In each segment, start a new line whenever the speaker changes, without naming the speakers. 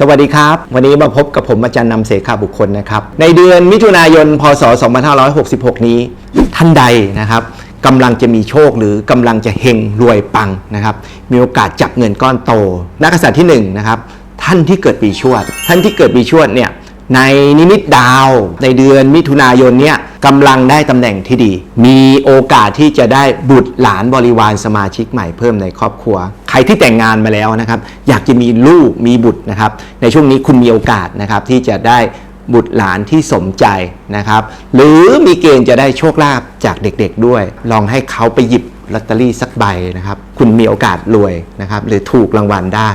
สวัสดีครับ วันนี้มาพบกับผมอาจารย์นำเสขาบุคคลนะครับ ในเดือนมิถุนายน พศ 2566 นี้ ท่านใดนะครับกำลังจะมีโชคหรือกำลังจะเฮงรวยปังนะครับ มีโอกาสจับเงินก้อนโต นักกษัตริย์ที่หนึ่งนะครับท่านที่เกิดปีชวด ท่านที่เกิดปีชวดเนี่ย ในนิมิตดาวในเดือนมิถุนายนเนี่ยกำลังได้ตำแหน่งที่ดี มีโอกาสที่จะได้บุตรหลานบริวารสมาชิกใหม่เพิ่มในครอบครัว ใครที่แต่งงานมาแล้วนะครับ อยากจะมีลูกมีบุตรนะครับ ในช่วงนี้คุณมีโอกาสนะครับที่จะได้บุตรหลานที่สมใจนะครับ หรือมีเกณฑ์จะได้โชคลาภจากเด็กๆด้วย ลองให้เขาไปหยิบลอตเตอรี่สักใบนะครับ คุณมีโอกาสรวยนะครับ หรือถูกรางวัลได้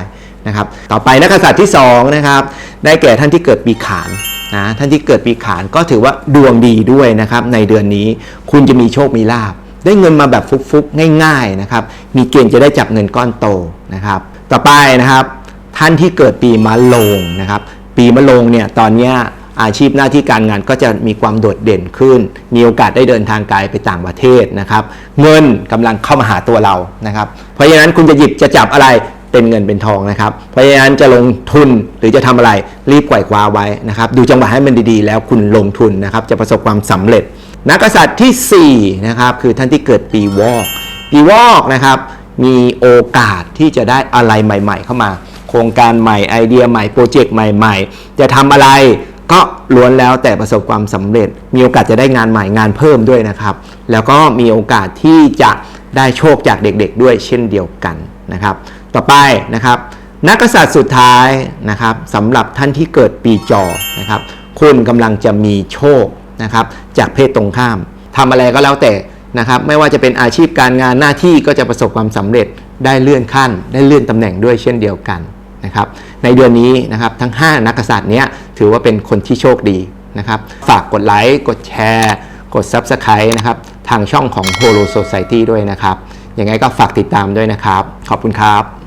นะครับต่อไปนักษัตริย์ที่2นะครับได้แก่ท่านที่เกิดปีขานนะท่านที่เกิดปีขานก็ถือว่าดวงดีด้วยนะครับในเดือนนี้คุณจะมีโชคมีลาบได้เงินมาแบบฟุกๆง่ายๆนะครับมีเกณฑ์จะได้จับเงินก้อนโตนะครับต่อไปนะครับท่านที่เกิดปีมะโรงนะครับปีมะโรงเนี่ยตอนนี้อาชีพหน้าที่การงานก็จะมีความโดดเด่นขึ้น มีโอกาสได้เดินทางไกลไปต่างประเทศนะครับ เงินกำลังเข้ามาหาตัวเรานะครับ เพราะฉะนั้นคุณจะหยิบจะจับอะไร เป็นเงินเป็นทองนะครับ เพราะฉะนั้นจะลงทุนหรือจะทำอะไรรีบไกวคว้าไว้นะครับ ดูจังหวะให้มันดีๆ แล้วคุณลงทุนนะครับจะประสบความสำเร็จ นักกษัตริย์ที่4นะครับคือท่านที่เกิดปีวอกปีวอกนะครับมีโอกาสที่จะได้อะไรใหม่ ๆ เข้ามา โครงการใหม่ไอเดียใหม่โปรเจกต์ใหม่ ๆ จะทำอะไรก็ล้วนแล้วแต่ประสบความสำเร็จ มีโอกาสจะได้งานใหม่งานเพิ่มด้วยนะครับ แล้วก็มีโอกาสที่จะได้โชคจากเด็กๆด้วยเช่นเดียวกันนะครับ ต่อไปนะครับ นักกษัตริย์สุดท้ายนะครับสำหรับท่านที่เกิดปีจอนะครับ คุณกำลังจะมีโชคนะครับจากเพศตรงข้ามทำอะไรก็แล้วแต่นะครับ ไม่ว่าจะเป็นอาชีพการงานหน้าที่ก็จะประสบความสำเร็จได้เลื่อนขั้น ได้เลื่อนตำแหน่งด้วยเช่นเดียวกันนะครับ ในเดือนนี้นะครับทั้ง 5 นักกษัตริย์เนี้ยถือว่าเป็นคนที่โชคดีนะครับ ฝากกดไลค์กดแชร์ กด Subscribe นะครับทางช่องของ Holo Society ด้วยนะครับยังไงก็ฝากติดตามด้วยนะครับ ขอบคุณครับ